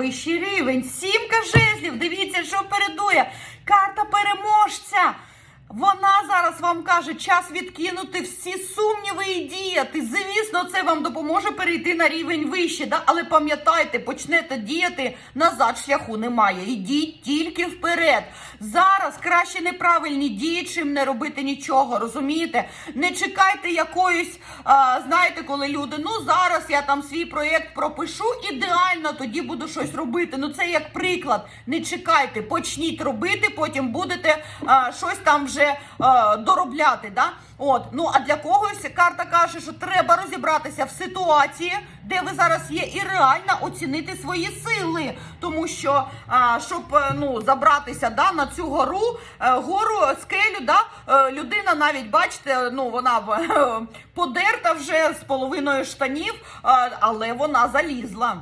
вищий рівень. Сімка жезлів. Дивіться, що передує. Карта переможця. Вона зараз вам каже, час відкинути всі сумніви і діяти. Звісно, це вам допоможе перейти на рівень вище. Да? Але пам'ятайте, почнете діяти назад шляху немає. Ідіть тільки вперед. Зараз краще неправильні дії, чим не робити нічого. Розумієте? Не чекайте якоїсь, знаєте, коли люди, ну зараз я там свій проєкт пропишу, ідеально тоді буду щось робити. Ну це як приклад. Не чекайте, почніть робити, потім будете щось там вже доробляти. Да? От, ну а для когось карта каже, що треба розібратися в ситуації, де ви зараз є, і реально оцінити свої сили. Тому що а, щоб е, ну забратися да, на цю гору, е, гору, скелю, да, е, людина навіть бачите, ну вона е, подерта вже з половиною штанів, е, але вона залізла.